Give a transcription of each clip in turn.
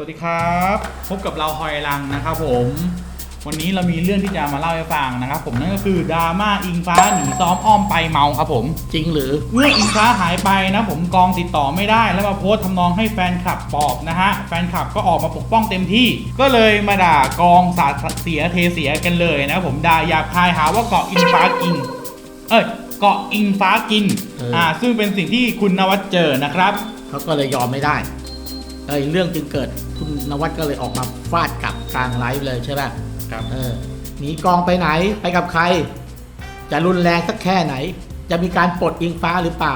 วัสดีครับ พบกับเราฮอยลังนะครับผม วันนี้เรามีเรื่องที่จะมาเล่าให้ฟังนะครับผมนั่นก็คือดราม่าอิงฟ้าหนีซ้อมอ้อมไปเมาครับผม จริงหรือเมื่ออิงฟ้าหายไปนะผมกองติดต่อไม่ได้ แล้วมาโพสต์ทำนองให้แฟนคลับปลอบนะฮะแฟนคลับก็ออกมาปกป้องเต็มที่ ก็เลยมาด่ากองสาดเสียเทเสียกันเลยนะผมด่าหยาบคายหาว่าเกาะอิงฟ้ากินเอ้ยเกาะอิงฟ้ากินเอออ่อ่าซึ่งเป็นสิ่งที่คุณนวัดเจอนะครับเขาก็เลยยอมไม่ได้ เอ้ยเรื่องจึงเกิดคุณนวัดก็เลยออกมาฟาดกลับกลางไลฟ์เลยใช่ป่ะครับเออหนีกองไปไหนไปกับใคร จะรุนแรงสักแค่ไหน จะมีการปลดอิงฟ้าหรือเปล่า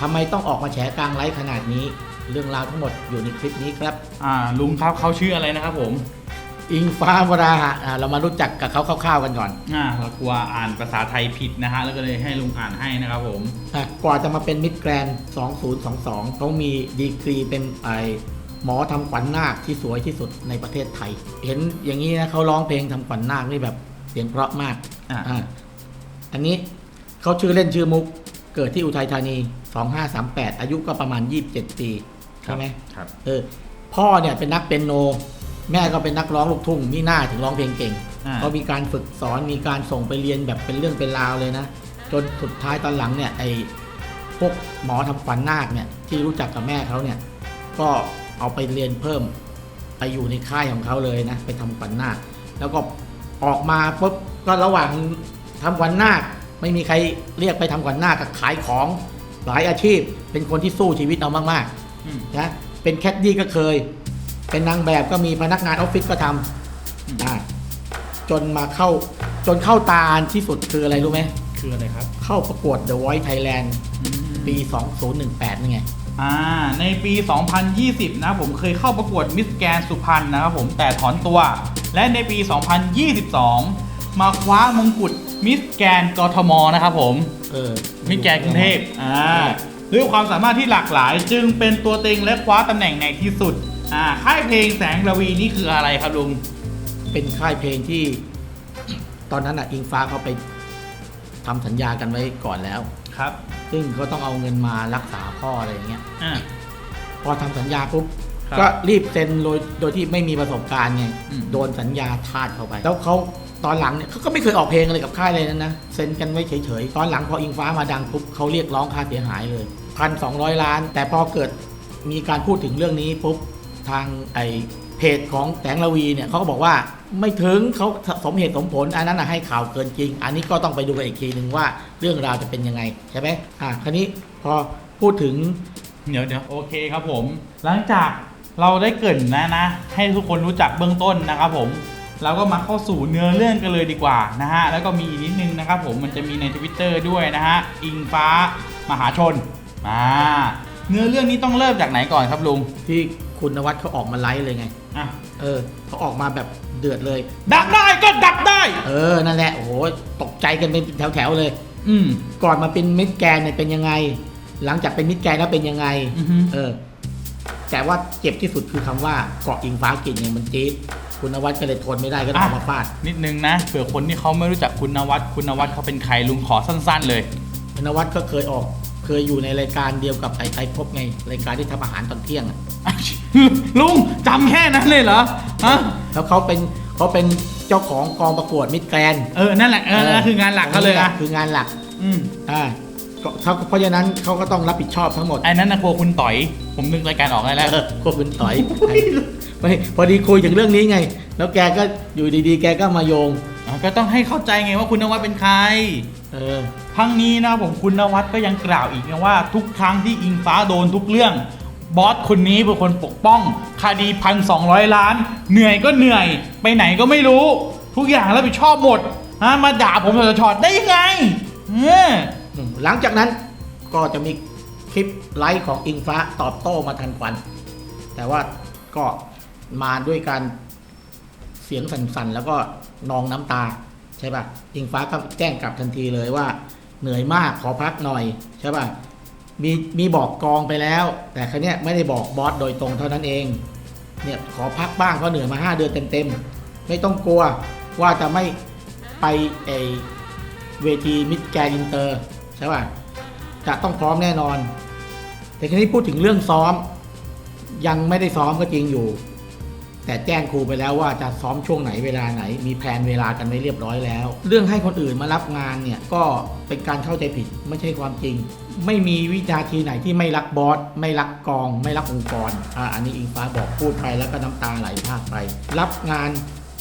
ทำไมต้องออกมาแฉกลางไลฟ์ขนาดนี้ เรื่องราวทั้งหมดอยู่ในคลิปนี้ครับอ่าลุงครับเขาชื่ออะไรนะครับผมอิงฟ้าวราหะอ่าเรามารู้จักกับเขาคร่าวๆกันก่อนอ่าเรากลัวอ่านภาษาไทยผิดนะฮะ แล้วก็เลยให้ลุงอ่านให้นะครับผมอะกว่าจะมาเป็นมิดแกรนด์2022 เขามีดีกรีเป็นไอ หมอทำขวัญนาคที่สวยที่สุดในประเทศไทย เห็นอย่างนี้นะเขาร้องเพลงทำขวัญนาคนี่แบบเสียงเพราะมากอ่าอะอันนี้เขาชื่อเล่นชื่อมุก เกิดที่อุทัยธานี 2538 อายุก็ประมาณ 27 ปีใช่ไหมครับเออพ่อเนี่ยเป็นนักเปียโน แม่ก็เป็นนักร้องลูกทุ่งมีหน้าถึงร้องเพลงเก่งอ่าเขามีการฝึกสอนมีการส่งไปเรียนแบบเป็นเรื่องเป็นราวเลยนะ จนสุดท้ายตอนหลังเนี่ยไอ้พวกหมอทำขวัญนาคเนี่ยที่รู้จักกับแม่เขาเนี่ย ก็ เอาไปเรียนเพิ่มไปอยู่ในค่ายของเขาเลยนะ ไปทำขวัญนาคแล้วก็ออกมาปุ๊บก็ระหว่างทำขวัญนาคไม่มีใครเรียกไปทำขวัญนาคกับขายของหลายอาชีพ เป็นคนที่สู้ชีวิตเอามากๆอืมนะเป็นแคดดี้ก็เคย เป็นนางแบบก็มีพนักงานออฟฟิศก็ทอืมำอ่าจนมาเข้าจนเข้าตาที่สุดคืออะไรรู้ไหมคืออะไรครับ เข้าประกวด The Voice Thailand ปี 2018นี่ไง อ่าในปี 2020 นะผมเคยเข้าประกวดมิสแกนสุพรรณนะครับผมแต่ถอนตัว และในปี 2022 มาคว้ามงกุฎมิสแกนกทมนะครับผมเออมิสแกนกรุงเทพอ่าด้วยความสามารถที่หลากหลาย จึงเป็นตัวเต็งและคว้าตำแหน่งในที่สุดอ่าค่ายเพลงแสงระวีนี่คืออะไรครับลุงเป็นค่ายเพลงที่ ตอนนั้นอะอิงฟ้าเขาไปทำสัญญากันไว้ก่อนแล้วครับ ซึ่งก็ต้องเอาเงินมารักษาพ่ออะไรอย่างเงี้ย อ่า พอทำสัญญาปุ๊บครับก็รีบเซ็นโดยโดยที่ไม่มีประสบการณ์ไงอืม โดนสัญญาทาดเข้าไป แล้วเขาตอนหลังเนี่ยเขาก็ไม่เคยออกเพลงอะไรกับค่ายเลยนั้นนะเซ็นกันไว้เฉยๆ ตอนหลังพออิงฟ้ามาดังปุ๊บเขาเรียกร้องค่าเสียหายเลยพันสองร้อยล้าน แต่พอเกิดมีการพูดถึงเรื่องนี้ปุ๊บทางไอ เพจของแสงระวีเนี่ยเขาก็บอกว่าไม่ถึงเขาสมเหตุสมผล อันนั้นนะให้ข่าวเกินจริง อันนี้ก็ต้องไปดูกันอีกทีหนึ่งว่าเรื่องราวจะเป็นยังไงใช่ไหมอะคราวนี้พอพูดถึงเดี๋ยวเดี๋ยวโอเคครับผม หลังจากเราได้เกรินนะนะ ให้ทุกคนรู้จักเบื้องต้นนะครับผมเราก็มาเข้าสู่เนื้อเรื่องกันเลยดีกว่านะฮะ แล้วก็มีอีกนิดนึงนะครับผมมันจะมีในทวิตเตอร์ด้วยนะฮะ อิงฟ้ามหาชนมาเนื้อเรื่องนี้ต้องเริ่มจากไหนก่อนครับลุงที่ คุณนวัดเขาออกมาไลฟ์เลยไง อะเออเขาออกมาแบบเดือดเลย ดักได้ก็ดักได้ เออ นั่นแหละ โอ้โห ตกใจกันเป็นแถวๆเลย อืม ก่อนมาเป็นมิดแกรนด์เนี่ยเป็นยังไง หลังจากเป็นมิดแกรนด์แล้วเป็นยังไง อือฮึ เออ แต่ว่าเจ็บที่สุดคือคำว่าเกาะอิงฟ้ากินเนี่ยมันจี๊ดคุณนวัดก็เลยทนไม่ได้ก็ต้องออกมาฟาด นิดนึงนะเผื่อคนที่เขาไม่รู้จักคุณนวัดคุณนวัดเขาเป็นใครลุงขอสั้น ๆ เลยคุณนวัดก็เคยออก เคยอยู่ในรายการเดียวกับไอ้ไทยพบไง รายการที่ทำอาหารตอนเที่ยงอะลุงจำแค่นั้นเลยเหรอฮะแล้วเขาเป็นเขาเป็นเจ้าของกองประกวดมิดแกรนด์เออนั่นแหละเออนั่นคืองานหลักเขาเลยอะคืองานหลักอืมอ่าก็เขาเพราะฉะนั้นเขาก็ต้องรับผิดชอบทั้งหมด ไอ้นั้นนะครัวคุณต่อย ผมนึกรายการออกได้แล้ว เออพวกคุณต่อยไม่พอดีคุยถึงเรื่องนี้ไง แล้วแกก็อยู่ดีๆ แกก็มาโยง อะก็ต้องให้เข้าใจไงว่าคุณนวัดเป็นใคร เออทั้งนี้นะผมคุณนวัดก็ยังกล่าวอีกนะว่าทุกครั้งที่อิงฟ้าโดนทุกเรื่อง บอสคนนี้เป็นคนปกป้อง คดีพันสองร้อยล้าน เหนื่อยก็เหนื่อย ไปไหนก็ไม่รู้ ทุกอย่างรับผิดชอบหมดฮะมาด่าผมสดๆได้ยังไงเออหลังจากนั้นก็จะมีคลิปไลฟ์ของอิงฟ้าตอบโต้มาทันควัน แต่ว่าก็มาด้วยการเสียงสั่นๆ แล้วก็นองน้ำตา ใช่ป่ะอิงฟ้าก็แจ้งกลับทันทีเลยว่า เหนื่อยมากขอพักหน่อยใช่ป่ะมีมีบอกกองไปแล้ว แต่ครั้งนี้ยไม่ได้บอกบอสโดยตรงเท่านั้นเองเนี่ยขอพักบ้างเพราะเหนื่อยมา 5 เดือนเต็มๆ ไม่ต้องกลัวว่าจะไม่ไปไอเวทีมิดแกรอินเตอร์ใช่ป่ะจะต้องพร้อมแน่นอน แต่ทีนี้พูดถึงเรื่องซ้อม ยังไม่ได้ซ้อมก็จริงอยู่ แต่แจ้งครูไปแล้วว่าจะซ้อมช่วงไหนเวลาไหน มีแผนเวลากันไว้เรียบร้อยแล้ว เรื่องให้คนอื่นมารับงานเนี่ยก็เป็นการเข้าใจผิดไม่ใช่ความจริง ไม่มีวินาทีไหนที่ไม่รักบอสไม่รักกอง ไม่รักองค์กรอ่าอันนี้อิงฟ้าบอกพูดไปแล้วก็น้ำตาไหลพากไป รับงาน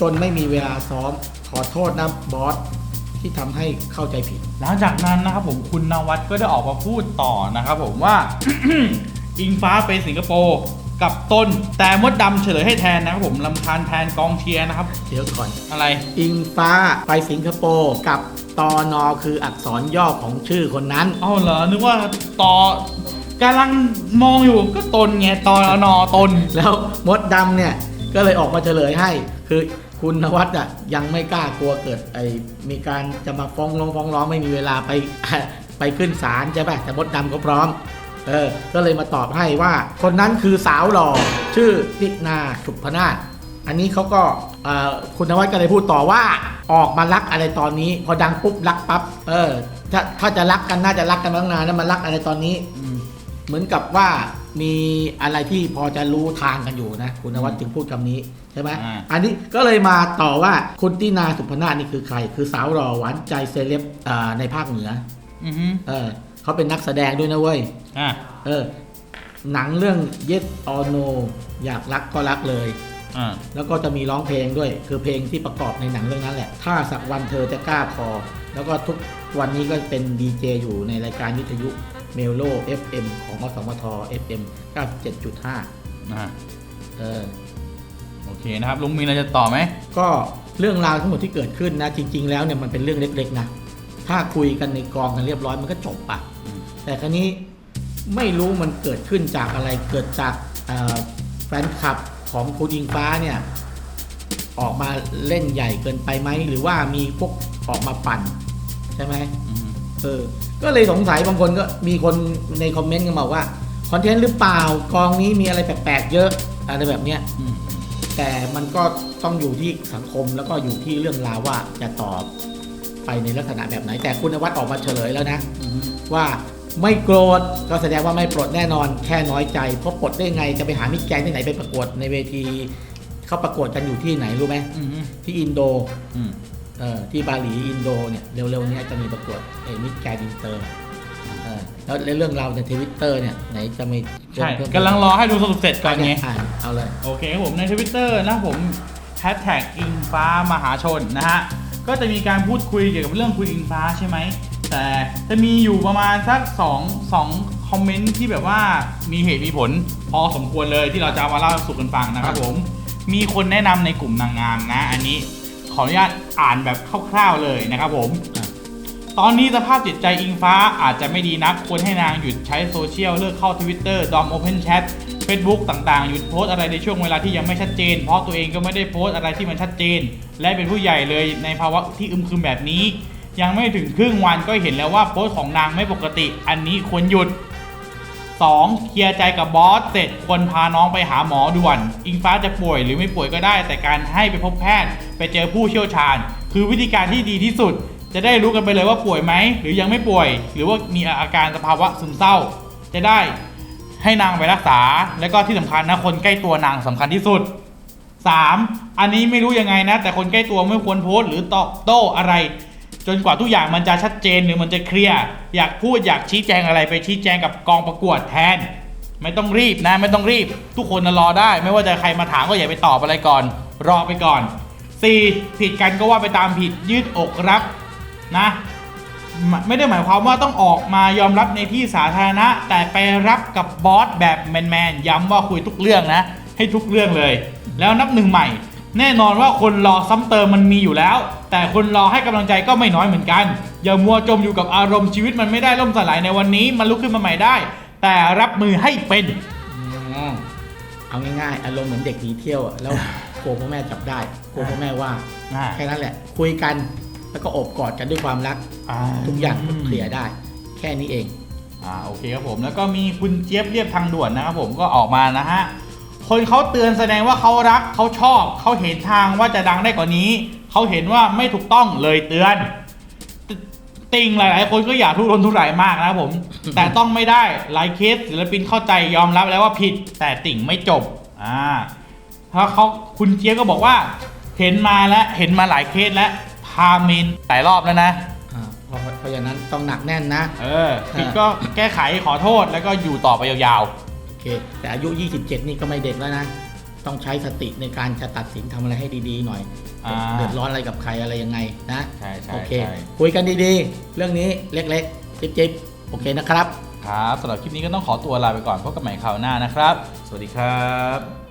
จนไม่มีเวลาซ้อม ขอโทษนะบอสที่ทำให้เข้าใจผิด หลังจากนั้นนะครับผมคุณนวัดก็ได้ออกมาพูดต่อนะครับผมว่า อิงฟ้าไปสิงคโปร์ กับต้นแต่มดดำเฉลยให้แทนนะครับผมลำคาญแทนกองเชียร์นะครับ เดี๋ยวก่อน อะไร อิงฟ้าไปสิงคโปร์กับตอนอคืออักษรย่อของชื่อคนนั้นเอาเหรอ นึกว่าต่อกำลังมองอยู่ก็ตนไงตอนอตน แล้วมดดำเนี่ย ก็เลยออกมาเฉลยให้ คือคุณนวัดอะยังไม่กล้ากลัวเกิดไอ้มีการจะมาฟ้องร้องฟ้องร้องไม่มีเวลาไปไปขึ้นศาลใช่ป่ะแต่มดดำก็พร้อม เออ ก็เลยมาตอบให้ว่า คนนั้นคือสาวหล่อชื่อตินาสุพนาถอันนี้เขาก็เอ่อคุณนวัดก็เลยพูดต่อว่าออกมารักอะไรตอนนี้ พอดังปุ๊บรักปั๊บเออ ถ้าถ้าจะรักกันน่าจะรักกันมาตั้งนานแล้วมารักอะไรตอนนี้เหมือนกับว่ามีอะไรที่พอจะรู้ทางกันอยู่นะ คุณนวัดจึงพูดคำนี้ใช่ไหมอ่าอันนี้ก็เลยมาต่อว่าคุณตินาสุพนาถนี่คือใคร คือสาวหล่อหวานใจเซเลบอ่าในภาคเหนืออือฮึเออเขาเป็นนักแสดงด้วยนะเว้ย อะเออ หนังเรื่อง Yes or No อยากรักก็รักเลย อ่าแล้วก็จะมีร้องเพลงด้วย คือเพลงที่ประกอบในหนังเรื่องนั้นแหละ ถ้าสักวันเธอจะกล้าพอ แล้วก็ทุกวันนี้ก็เป็นดีเจอยู่ในรายการวิทยุเมลโล FM ของอสมท FM 97.5อ่าเออ โอเคนะครับลุงมีอะไรจะต่อไหมก็เรื่องราวทั้งหมดที่เกิดขึ้นนะ จริง ๆ แล้วเนี่ยมันเป็นเรื่องเล็ก ๆ นะ ถ้าคุยกันในกองกันเรียบร้อยมันก็จบปะอืมแต่ครั้นี้ ไม่รู้มันเกิดขึ้นจากอะไรเกิดจากเอ่อแฟนคลับของคุณอิงฟ้าเนี่ยออกมาเล่นใหญ่เกินไปไหมหรือว่ามีพวกออกมาปั่นใช่ไหมอือฮึเออก็เลยสงสัยบางคนก็มีคนในคอมเมนต์กันมาว่าคอนเทนต์หรือเปล่ากองนี้มีอะไรแปลกๆเยอะอะไรแบบเนี้ยอืมแต่มันก็ต้องอยู่ที่สังคมแล้วก็อยู่ที่เรื่องราวว่าจะตอบไปในลักษณะแบบไหน แต่คุณนวัดออกมาเฉลยแล้วนะอือฮึว่า ไม่โกรธก็แสดงว่าไม่ปลดแน่นอนแค่น้อยใจ เพราะปลดได้ไงจะไปหามิตรแกนที่ไหนไปประกวดในเวทีเขาประกวดกันอยู่ที่ไหนรู้ไหมอือฮึที่อินโดอืมเอ่อที่บาหลีอินโดเนี่ยเร็วๆเนี้จะมีประกวดเอมิตรแกนอินเตอร์เออแล้วเรื่องราวในทวิตเตอร์เนี่ยไหนจะมีใช่เพิ่มกำลังรอให้ดูสรุปเสร็จก่อนไงอ่านเอาเลยโอเคครับผมในทวิตเตอร์นะผมแฮชแท็กอิงฟ้ามหาชนนะฮะก็จะมีการพูดคุยเกี่ยวกับเรื่องคุณอิงฟ้าใช่ไหม แต่จะมีอยู่ประมาณสัก2 2คอมเมนต์ที่แบบว่ามีเหตุมีผลพอสมควรเลยที่เราจะเอามาเล่าสู่กันฟังนะครับผมมีคนแนะนำในกลุ่มนางงามนะ อันนี้ขออนุญาตอ่านแบบคร่าวๆเลยนะครับผมอะตอนนี้สภาพจิตใจอิงฟ้าอาจจะไม่ดีนัก ควรให้นางหยุดใช้โซเชียล เลิกเข้าทวิตเตอร์ดอมโอเพนแชทเฟซบุ๊กต่างๆ หยุดโพสต์อะไรในช่วงเวลาที่ยังไม่ชัดเจน เพราะตัวเองก็ไม่ได้โพสต์อะไรที่มันชัดเจน และเป็นผู้ใหญ่เลยในภาวะที่อึมครึมแบบนี้ ยังไม่ถึงครึ่งวันก็เห็นแล้วว่าโพสต์ของนางไม่ปกติ อันนี้ควรหยุด 2. เคลียร์ใจกับบอสเสร็จควรพาน้องไปหาหมอด่วน อิงฟ้าจะป่วยหรือไม่ป่วยก็ได้ แต่การให้ไปพบแพทย์ ไปเจอผู้เชี่ยวชาญ คือวิธีการที่ดีที่สุด จะได้รู้กันไปเลยว่าป่วยไหมหรือยังไม่ป่วย หรือว่ามีอาการสภาวะซึมเศร้า จะได้ให้นางไปรักษา และก็ที่สำคัญนะคนใกล้ตัวนางสำคัญที่สุด 3. อันนี้ไม่รู้ยังไงนะ แต่คนใกล้ตัวไม่ควรโพสต์หรือตอบโต้อะไร จนกว่าทุกอย่างมันจะชัดเจนหรือมันจะเคลียร์อยากพูดอยากชี้แจงอะไรไปชี้แจงกับกองประกวดแทน ไม่ต้องรีบนะไม่ต้องรีบ ทุกคนรอได้ ไม่ว่าจะใครมาถามก็อย่าไปตอบอะไรก่อน รอไปก่อน 4. ผิดกันก็ว่าไปตามผิดยืดอกรับนะไม่ไม่ได้หมายความว่าต้องออกมายอมรับในที่สาธารณะ แต่ไปรับกับบอสแบบแมนๆย้ำว่าคุยทุกเรื่องนะ ให้ทุกเรื่องเลย แล้วนับหนึ่งใหม่ แน่นอนว่าคนรอซ้ำเติมมันมีอยู่แล้ว แต่คนรอให้กำลังใจก็ไม่น้อยเหมือนกัน อย่ามัวจมอยู่กับอารมณ์ชีวิตมันไม่ได้ล่มสลายในวันนี้ มันลุกขึ้นมาใหม่ได้ แต่รับมือให้เป็นอืมเอาง่ายๆ อารมณ์เหมือนเด็กหนีเที่ยวอะแล้วกลัวพ่อแม่จับได้กลัวพ่อแม่ว่าอ่าแค่นั้นแหละ คุยกันแล้วก็โอบกอดกันด้วยความรักทุกอย่างก็เคลียร์ได้ แค่นี้เอง อ่าโอเคครับผมแล้วก็มีคุณเจี๊ยบเรียบทางด่วนนะครับผมก็ออกมานะฮะคนเขาเตือนแสดงว่าเขารักเขาชอบเขาเห็นทางว่าจะดังได้กว่านี้ เขาเห็นว่าไม่ถูกต้องเลยเตือนตติ่งหลาย ๆ คนก็อยากทุรนทุรายมากนะครับผม แต่ต้องไม่ได้หลายเคสศิลปินเข้าใจยอมรับแล้วว่าผิด แต่ติ่งไม่จบอ่าเพราะเขาคุณเจี๊ยบก็บอกว่า เห็นมาแล้วเห็นมาหลายเคสแล้วพาเมนหลายรอบแล้วนะอ่าเพราะเพราะฉะนั้นต้องหนักแน่นนะ เออผิดก็แก้ไขขอโทษแล้วก็อยู่ต่อไปยาวโอเค แต่อายุ 27 นี่ก็ไม่เด็กแล้วนะ ต้องใช้สติในการจะตัดสินทำอะไรให้ดีๆหน่อย อ่า เดือดร้อนอะไรกับใครอะไรยังไงนะๆใช่ใช่โอเค ใช่คุยกันดีๆ เรื่องนี้เล็กๆ จิ๊บๆ โอเคนะครับ ครับสำหรับคลิปนี้ก็ต้องขอตัวลาไปก่อนพบกันใหม่คราวหน้านะครับ สวัสดีครับ